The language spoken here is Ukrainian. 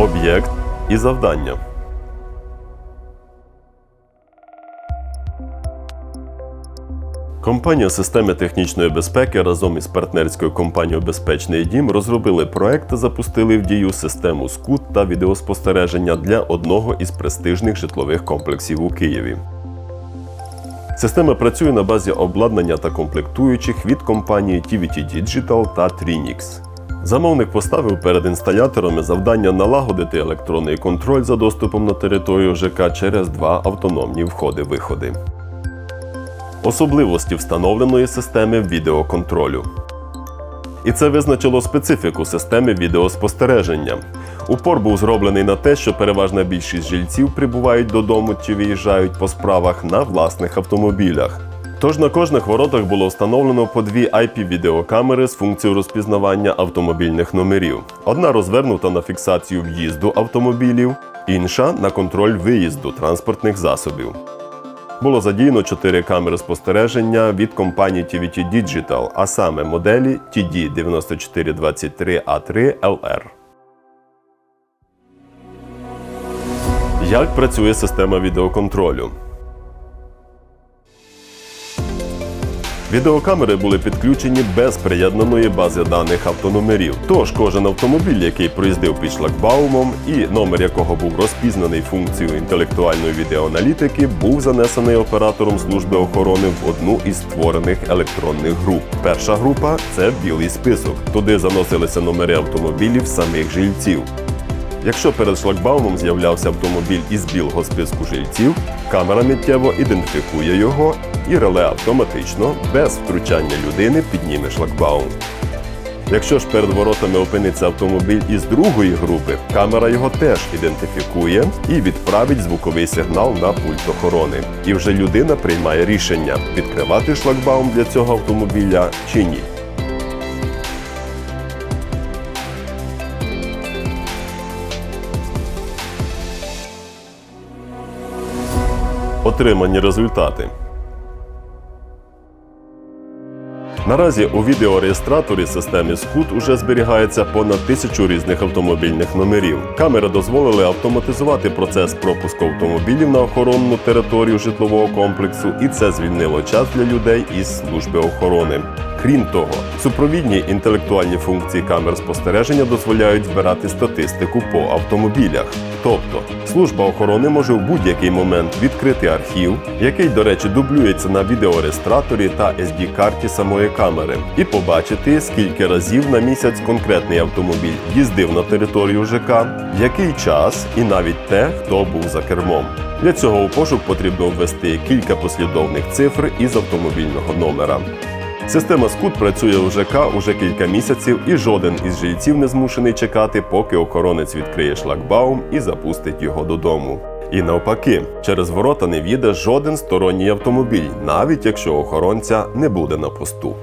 об'єкт і завдання. Компанія системи технічної безпеки разом із партнерською компанією Безпечний дім розробили проект та запустили в дію систему скут та відеоспостереження для одного із престижних житлових комплексів у Києві. Система працює на базі обладнання та комплектуючих від компанії TVT Digital та Trinix. Замовник поставив перед інсталяторами завдання налагодити електронний контроль за доступом на територію ЖК через два автономні входи-виходи. Особливості встановленої системи відеоконтролю. І це визначило специфіку системи відеоспостереження. Упор був зроблений на те, що переважна більшість жильців прибувають додому чи виїжджають по справах на власних автомобілях. Тож на кожних воротах було встановлено по дві IP-відеокамери з функцією розпізнавання автомобільних номерів. Одна розвернута на фіксацію в'їзду автомобілів, інша на контроль виїзду транспортних засобів. Було задіяно 4 камери спостереження від компанії TVT Digital, а саме моделі TD9423A3 LR. Як працює система відеоконтролю? Відеокамери були підключені без приєднаної бази даних автономерів. Тож кожен автомобіль, який проїздив під шлагбаумом і номер якого був розпізнаний функцією інтелектуальної відеоаналітики, був занесений оператором служби охорони в одну із створених електронних груп. Перша група це білий список. Туди заносилися номери автомобілів самих жильців. Якщо перед шлагбаумом з'являвся автомобіль із білого списку жильців, камера миттєво ідентифікує його і реле автоматично, без втручання людини, підніме шлагбаум. Якщо ж перед воротами опиниться автомобіль із другої групи, камера його теж ідентифікує і відправить звуковий сигнал на пульт охорони. І вже людина приймає рішення, відкривати шлагбаум для цього автомобіля чи ні. Отримані результати. Наразі у відеореєстраторі системи SCUT уже зберігається понад тисячу різних автомобільних номерів. Камери дозволили автоматизувати процес пропуску автомобілів на охоронну територію житлового комплексу, і це звільнило час для людей із служби охорони. Крім того, супровідні інтелектуальні функції камер спостереження дозволяють збирати статистику по автомобілях. Тобто, служба охорони може в будь-який момент відкрити архів, який, до речі, дублюється на відеореєстраторі та SD-карті самої камери, і побачити, скільки разів на місяць конкретний автомобіль їздив на територію ЖК, в який час і навіть те, хто був за кермом. Для цього у пошук потрібно ввести кілька послідовних цифр із автомобільного номера. Система скут працює у ЖК уже кілька місяців, і жоден із жильців не змушений чекати, поки охоронець відкриє шлагбаум і запустить його додому. І навпаки, через ворота не в'їде жоден сторонній автомобіль, навіть якщо охоронця не буде на посту.